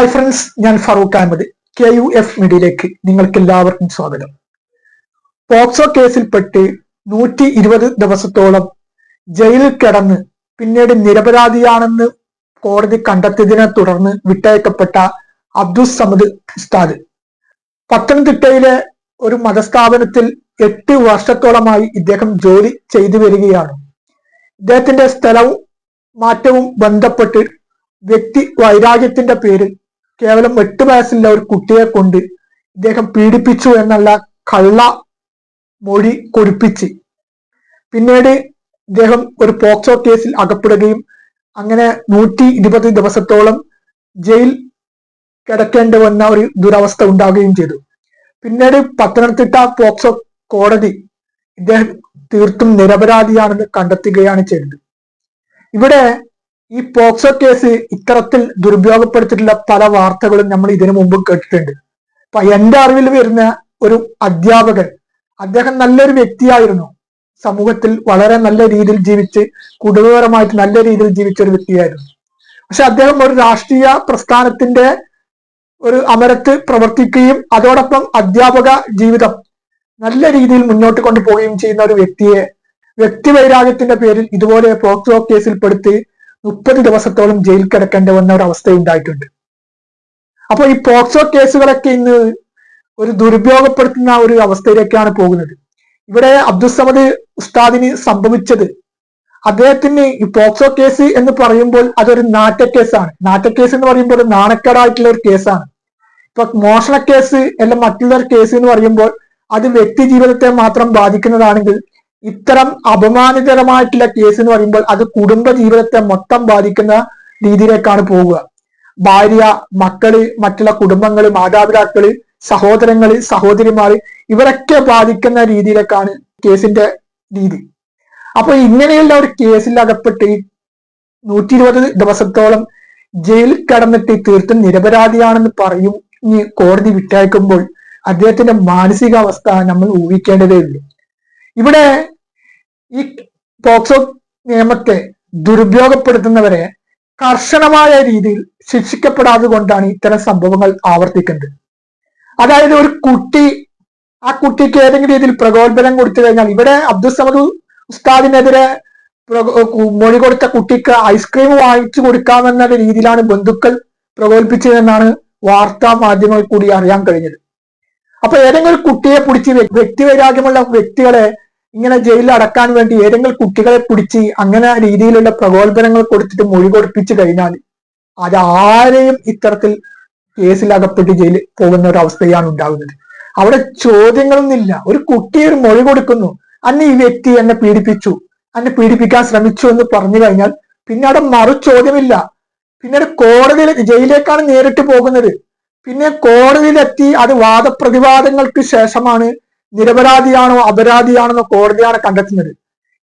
Hi friends ഞാൻ Farooq Ahmed K U F മീഡിയയിലേക്ക് നിങ്ങൾക്ക് എല്ലാവർക്കും സ്വാഗതം. പോക്സോ കേസിൽപ്പെട്ട് നൂറ്റി ഇരുപത് ദിവസത്തോളം ജയിലിൽ കിടന്ന് പിന്നീട് നിരപരാധിയാണെന്ന് കോടതി കണ്ടെത്തിയതിനെ തുടർന്ന് വിട്ടയക്കപ്പെട്ട അബ്ദുൽ സമദ് ഉസ്താദ്. പത്തനംതിട്ടയിലെ ഒരു മതസ്ഥാപനത്തിൽ എട്ട് വർഷത്തോളമായി ഇദ്ദേഹം ജോലി ചെയ്തു വരികയാണ്. ഇദ്ദേഹത്തിന്റെ സ്ഥലവും മാറ്റവും ബന്ധപ്പെട്ട് വ്യക്തി വൈരാഗ്യത്തിന്റെ പേരിൽ കേവലം എട്ട് വയസ്സുള്ള ഒരു കുട്ടിയെ കൊണ്ട് ഇദ്ദേഹം പീഡിപ്പിച്ചു എന്നുള്ള കള്ള മൊഴി കൊടുപ്പിച്ച്. പിന്നീട് ഇദ്ദേഹം ഒരു പോക്സോ കേസിൽ അകപ്പെടുകയും അങ്ങനെ നൂറ്റി ഇരുപത് ദിവസത്തോളം ജയിൽ കിടക്കേണ്ടി വന്ന ഒരു ദുരവസ്ഥ ഉണ്ടാകുകയും ചെയ്തു. പിന്നീട് പത്തനംതിട്ട പോക്സോ കോടതി ഇദ്ദേഹം തീർത്തും നിരപരാധിയാണെന്ന് കണ്ടെത്തുകയാണ് ചെയ്തത്. ഇവിടെ ഈ പോക്സോ കേസ് ഇത്തരത്തിൽ ദുരുപയോഗപ്പെടുത്തിയിട്ടുള്ള പല വാർത്തകളും നമ്മൾ ഇതിനു മുമ്പ് കേട്ടിട്ടുണ്ട്. അപ്പൊ എന്റെ അറിവിൽ വരുന്ന ഒരു അധ്യാപകൻ അദ്ദേഹം നല്ലൊരു വ്യക്തിയായിരുന്നു. സമൂഹത്തിൽ വളരെ നല്ല രീതിയിൽ ജീവിച്ച് കുടുംബപരമായിട്ട് നല്ല രീതിയിൽ ജീവിച്ച ഒരു വ്യക്തിയായിരുന്നു. പക്ഷെ അദ്ദേഹം ഒരു രാഷ്ട്രീയ പ്രസ്ഥാനത്തിന്റെ ഒരു അമരത്ത് പ്രവർത്തിക്കുകയും അതോടൊപ്പം അധ്യാപക ജീവിതം നല്ല രീതിയിൽ മുന്നോട്ട് കൊണ്ടുപോവുകയും ചെയ്യുന്ന ഒരു വ്യക്തിയെ വ്യക്തിവൈരാഗ്യത്തിന്റെ പേരിൽ ഇതുപോലെ പോക്സോ കേസിൽ പെടുത്തി മുപ്പത് ദിവസത്തോളം ജയിൽ കിടക്കേണ്ടി വന്ന ഒരു അവസ്ഥ ഉണ്ടായിട്ടുണ്ട്. അപ്പൊ ഈ പോക്സോ കേസുകളൊക്കെ ഇന്ന് ഒരു ദുരുപയോഗപ്പെടുത്തുന്ന ഒരു അവസ്ഥയിലേക്കാണ് പോകുന്നത്. ഇവിടെ അബ്ദുസമദ് ഉസ്താദിന് സംഭവിച്ചത് അദ്ദേഹത്തിന് ഈ പോക്സോ കേസ് എന്ന് പറയുമ്പോൾ അതൊരു നാറ്റക്കേസാണ് നാറ്റക്കേസ് എന്ന് പറയുമ്പോൾ ഒരു നാണക്കേടായിട്ടുള്ള ഒരു കേസാണ്. ഇപ്പൊ മോഷണ കേസ് അല്ല മറ്റുള്ള കേസ് എന്ന് പറയുമ്പോൾ അത് വ്യക്തി ജീവിതത്തെ മാത്രം ബാധിക്കുന്നതാണെങ്കിൽ ഇത്തരം അപമാനകരമായിട്ടുള്ള കേസ് എന്ന് പറയുമ്പോൾ അത് കുടുംബ ജീവിതത്തെ മൊത്തം ബാധിക്കുന്ന രീതിയിലേക്കാണ് പോവുക. ഭാര്യ മക്കൾ മറ്റുള്ള കുടുംബങ്ങൾ മാതാപിതാക്കൾ സഹോദരങ്ങൾ സഹോദരിമാര് ഇവരൊക്കെ ബാധിക്കുന്ന രീതിയിലേക്കാണ് കേസിന്റെ രീതി. അപ്പൊ ഇങ്ങനെയുള്ള ഒരു കേസിൽ അകപ്പെട്ട് നൂറ്റി ഇരുപത് ദിവസത്തോളം ജയിലിൽ കടന്നിട്ട് തീർത്തും നിരപരാധിയാണെന്ന് പറയും കോടതി വിട്ടയക്കുമ്പോൾ അദ്ദേഹത്തിന്റെ മാനസികാവസ്ഥ നമ്മൾ ഊഹിക്കേണ്ടതേ ഉള്ളൂ ഇവിടെ ഈ പോക്സോ നിയമത്തെ ദുരുപയോഗപ്പെടുത്തുന്നവരെ കർശനമായ രീതിയിൽ ശിക്ഷിക്കപ്പെടാതെ കൊണ്ടാണ് ഇത്തരം സംഭവങ്ങൾ ആവർത്തിക്കുന്നത്. അതായത് ഒരു കുട്ടി ആ കുട്ടിക്ക് ഏതെങ്കിലും രീതിയിൽ പ്രകോപനം കൊടുത്തു കഴിഞ്ഞാൽ ഇവിടെ അബ്ദുൽ സമദ് ഉസ്താദിനെതിരെ മൊഴി കൊടുത്ത കുട്ടിക്ക് ഐസ്ക്രീം വാങ്ങിച്ചു കൊടുക്കാമെന്ന രീതിയിലാണ് ബന്ധുക്കൾ പ്രകോപിപ്പിച്ചതെന്നാണ് വാർത്താ മാധ്യമങ്ങളിൽ കൂടി അറിയാൻ കഴിഞ്ഞത്. അപ്പൊ ഏതെങ്കിലും കുട്ടിയെ പിടിച്ച് വ്യക്തിവൈരാഗ്യമുള്ള വ്യക്തികളെ ഇങ്ങനെ ജയിലിൽ അടക്കാൻ വേണ്ടി ഏതെങ്കിലും കുട്ടികളെ പിടിച്ച് അങ്ങനെ രീതിയിലുള്ള പ്രകോപനങ്ങൾ കൊടുത്തിട്ട് മൊഴി കൊടുപ്പിച്ചു കഴിഞ്ഞാൽ അത് ആരെയും ഇത്തരത്തിൽ കേസിൽ അകപ്പെട്ട് ജയിലിൽ പോകുന്ന ഒരു അവസ്ഥയാണ് ഉണ്ടാകുന്നത്. അവിടെ ചോദ്യങ്ങളൊന്നുമില്ല. ഒരു കുട്ടി ഒരു മൊഴി കൊടുക്കുന്നു. അന്ന് ഈ വ്യക്തി എന്നെ പീഡിപ്പിച്ചു. എന്നെ പീഡിപ്പിക്കാൻ ശ്രമിച്ചു എന്ന് പറഞ്ഞു കഴിഞ്ഞാൽ പിന്നെ അവിടെ മറു ചോദ്യമില്ല. പിന്നീട് കോടതിയിൽ ജയിലിലേക്കാണ് നേരിട്ട് പോകുന്നത്. പിന്നെ കോടതിയിലെത്തി അത് വാദപ്രതിവാദങ്ങൾക്ക് ശേഷമാണ് നിരപരാധിയാണോ അപരാധിയാണെന്നോ കോടതിയാണ് കണ്ടെത്തുന്നത്.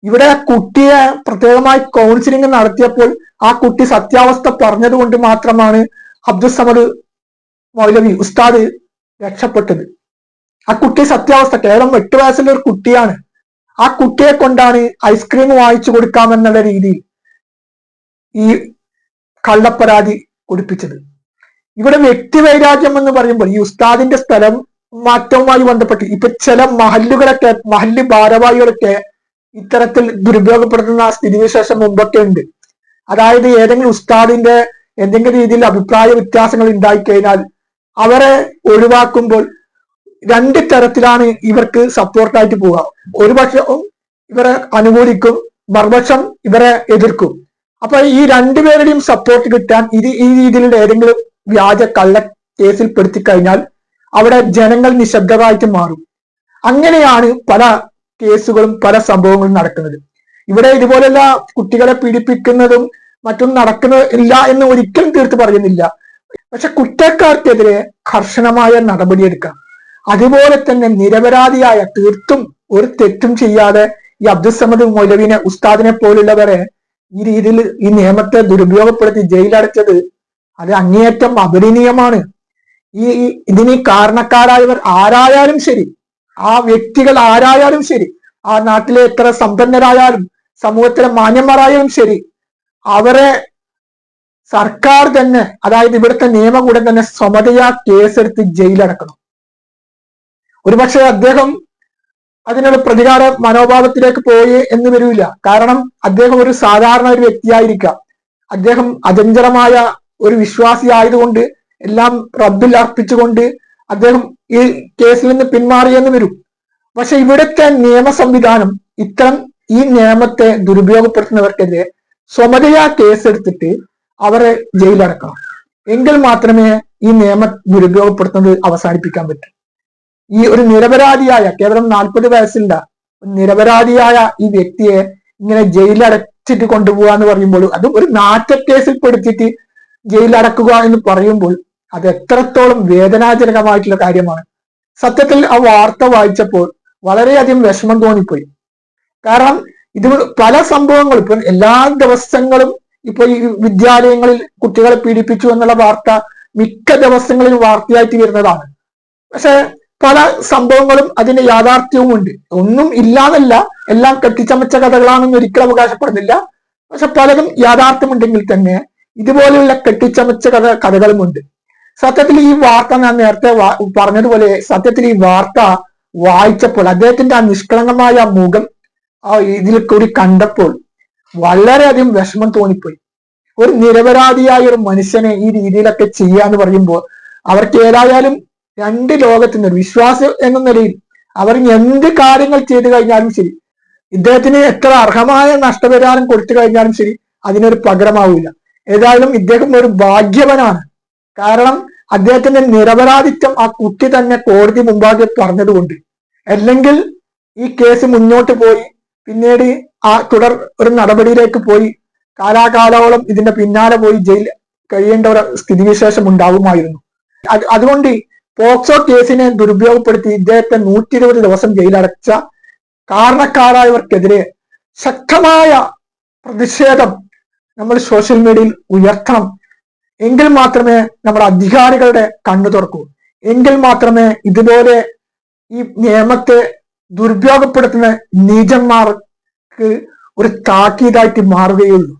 ഇവിടെ കുട്ടിയെ പ്രത്യേകമായി കൗൺസിലിംഗ് നടത്തിയപ്പോൾ ആ കുട്ടി സത്യാവസ്ഥ പറഞ്ഞതുകൊണ്ട് മാത്രമാണ് അബ്ദുൽ സമദ് മൗലവി ഉസ്താദ് രക്ഷപ്പെട്ടത്. ആ കുട്ടി സത്യാവസ്ഥ കേവലം എട്ട് വയസ്സുള്ള ഒരു കുട്ടിയാണ്. ആ കുട്ടിയെ കൊണ്ടാണ് ഐസ്ക്രീം വാങ്ങിച്ചു കൊടുക്കാമെന്നുള്ള രീതിയിൽ ഈ കള്ളപ്പരാതി കൊടുപ്പിച്ചത്. ഇവിടെ വ്യക്തിവൈരാഗ്യം എന്ന് പറയുമ്പോൾ ഈ ഉസ്താദിന്റെ സ്ഥലം മാറ്റവുമായി ബന്ധപ്പെട്ട് ഇപ്പൊ ചില മഹല്ലുകളൊക്കെ മഹല്ല് ഭാരവാഹികളൊക്കെ ഇത്തരത്തിൽ ദുരുപയോഗപ്പെടുത്തുന്ന സ്ഥിതിവിശേഷം മുമ്പൊക്കെ ഉണ്ട്. അതായത് ഏതെങ്കിലും ഉസ്താദിന്റെ എന്തെങ്കിലും രീതിയിൽ അഭിപ്രായ വ്യത്യാസങ്ങൾ ഉണ്ടായിക്കഴിഞ്ഞാൽ അവരെ ഒഴിവാക്കുമ്പോൾ രണ്ട് തരത്തിലാണ് ഇവർക്ക് സപ്പോർട്ടായിട്ട് പോവുക. ഒരു പക്ഷം ഇവരെ അനുകൂലിക്കും മറുപക്ഷം ഇവരെ എതിർക്കും. അപ്പൊ ഈ രണ്ടുപേരുടെയും സപ്പോർട്ട് കിട്ടാൻ ഇത് ഈ രീതിയിലുള്ള ഏതെങ്കിലും വ്യാജ കള്ള കേസിൽ പെടുത്തി കഴിഞ്ഞാൽ അവിടെ ജനങ്ങൾ നിശബ്ദരായിട്ട് മാറും. അങ്ങനെയാണ് പല കേസുകളും പല സംഭവങ്ങളും നടക്കുന്നത്. ഇവിടെ ഇതുപോലെയുള്ള കുട്ടികളെ പീഡിപ്പിക്കുന്നതും മറ്റും നടക്കുന്നില്ല എന്ന് ഒരിക്കലും തീർത്ത് പറയുന്നില്ല. പക്ഷെ കുറ്റക്കാർക്കെതിരെ കർശനമായ നടപടിയെടുക്കാം. അതുപോലെ തന്നെ നിരപരാധിയായ തീർത്തും ഒരു തെറ്റും ചെയ്യാതെ ഈ അബ്ദുൽ സമദ് മൗലവിനെ ഉസ്താദിനെ പോലുള്ളവരെ ഈ രീതിയിൽ ഈ നിയമത്തെ ദുരുപയോഗപ്പെടുത്തി ജയിലടച്ചത് അത് അങ്ങേയറ്റം അപരിണീയമാണ്. ഈ ഇതിന് കാരണക്കാരായവർ ആരായാലും ശരി ആ വ്യക്തികൾ ആരായാലും ശരി ആ നാട്ടിലെ എത്ര സമ്പന്നരായാലും സമൂഹത്തിലെ മാന്യന്മാരായാലും ശരി അവരെ സർക്കാർ തന്നെ അതായത് ഇവിടുത്തെ നിയമകൂടം തന്നെ സ്വമതയാ കേസെടുത്ത് ജയിലടക്കണം. ഒരുപക്ഷെ അദ്ദേഹം അതിനൊരു പ്രതികാര മനോഭാവത്തിലേക്ക് പോയി എന്ന് വരില്ല. കാരണം അദ്ദേഹം ഒരു സാധാരണ ഒരു വ്യക്തിയായിരിക്കാം. അദ്ദേഹം അചഞ്ചലമായ ഒരു വിശ്വാസി ആയതുകൊണ്ട് എല്ലാം റബ്ബിൽ അർപ്പിച്ചുകൊണ്ട് അദ്ദേഹം ഈ കേസിൽ നിന്ന് പിന്മാറിയെന്ന് വരും. പക്ഷെ ഇവിടുത്തെ നിയമ സംവിധാനം ഇത്തരം ഈ നിയമത്തെ ദുരുപയോഗപ്പെടുത്തുന്നവർക്കെതിരെ സ്വമതയാ കേസെടുത്തിട്ട് അവരെ ജയിലടക്കണം എങ്കിൽ മാത്രമേ ഈ നിയമം ദുരുപയോഗപ്പെടുത്തുന്നത് അവസാനിപ്പിക്കാൻ പറ്റൂ. ഈ ഒരു നിരപരാധിയായ കേവലം നാൽപ്പത് വയസ്സില്ല നിരപരാധിയായ ഈ വ്യക്തിയെ ഇങ്ങനെ ജയിലടച്ചിട്ട് കൊണ്ടുപോകാന്ന് പറയുമ്പോൾ അതും ഒരു നാറ്റക്കേസിൽ പെടുത്തിയിട്ട് ജയിലടക്കുക എന്ന് പറയുമ്പോൾ അത് എത്രത്തോളം വേദനാജനകമായിട്ടുള്ള കാര്യമാണ്. സത്യത്തിൽ ആ വാർത്ത വായിച്ചപ്പോൾ വളരെയധികം വിഷമം തോന്നിപ്പോയി. കാരണം ഇത് പല സംഭവങ്ങളും ഇപ്പൊ എല്ലാ ദിവസങ്ങളും ഇപ്പൊ ഈ വിദ്യാലയങ്ങളിൽ കുട്ടികളെ പീഡിപ്പിച്ചു എന്നുള്ള വാർത്ത മിക്ക ദിവസങ്ങളിലും വാർത്തയായിട്ട് വരുന്നതാണ്. പക്ഷെ പല സംഭവങ്ങളും അതിന്റെ യാഥാർത്ഥ്യവും ഉണ്ട്. ഒന്നും ഇല്ലാന്നല്ല എല്ലാം കെട്ടിച്ചമച്ച കഥകളാണെന്ന് ഒരിക്കലും അവകാശപ്പെടുന്നില്ല. പക്ഷെ പലതും യാഥാർത്ഥ്യമുണ്ടെങ്കിൽ തന്നെ ഇതുപോലെയുള്ള കെട്ടിച്ചമച്ച കഥ കഥകളുമുണ്ട്. സത്യത്തിൽ ഈ വാർത്ത ഞാൻ നേരത്തെ പറഞ്ഞതുപോലെ സത്യത്തിൽ ഈ വാർത്ത വായിച്ചപ്പോൾ അദ്ദേഹത്തിന്റെ ആ നിഷ്കളങ്കമായ മുഖം ആ ഇതിൽ കൂടി കണ്ടപ്പോൾ വളരെയധികം വിഷമം തോന്നിപ്പോയി. ഒരു നിരപരാധിയായ ഒരു മനുഷ്യനെ ഈ രീതിയിലൊക്കെ ചെയ്യാന്ന് പറയുമ്പോൾ അവർക്ക് ഏതായാലും രണ്ട് ലോകത്തിന് വിശ്വാസം എന്ന നിലയിൽ അവർ എന്ത് കാര്യങ്ങൾ ചെയ്തു കഴിഞ്ഞാലും ശരി ഇദ്ദേഹത്തിന് എത്ര അർഹമായ നഷ്ടപരിഹാരം കൊടുത്തു കഴിഞ്ഞാലും ശരി അതിനൊരു പകരമാവില്ല. ഏതായാലും ഇദ്ദേഹം ഒരു ഭാഗ്യവനാണ്. കാരണം അദ്ദേഹത്തിന്റെ നിരപരാധിത്വം ആ കുട്ടി തന്നെ കോടതി മുമ്പാകെ പറഞ്ഞതുകൊണ്ട്. അല്ലെങ്കിൽ ഈ കേസ് മുന്നോട്ട് പോയി പിന്നീട് ആ തുടർ ഒരു നടപടിയിലേക്ക് പോയി കാലാകാലോളം ഇതിന്റെ പിന്നാലെ പോയി ജയിൽ കഴിയേണ്ട ഒരു സ്ഥിതിവിശേഷം ഉണ്ടാവുമായിരുന്നു. അതുകൊണ്ട് പോക്സോ കേസിനെ ദുരുപയോഗപ്പെടുത്തി ഇദ്ദേഹത്തെ നൂറ്റി ഇരുപത് ദിവസം ജയിലടച്ച കാരണക്കാരായവർക്കെതിരെ ശക്തമായ പ്രതിഷേധം നമ്മൾ സോഷ്യൽ മീഡിയയിൽ ഉയർത്തണം എങ്കിൽ മാത്രമേ നമ്മുടെ അധികാരികളുടെ കണ്ണു തുറക്കൂ. എങ്കിൽ മാത്രമേ ഇതുപോലെ ഈ നിയമത്തെ ദുരുപയോഗപ്പെടുത്തുന്ന നീചന്മാർക്ക് ഒരു താക്കീതായിട്ട് മാറുകയുള്ളൂ.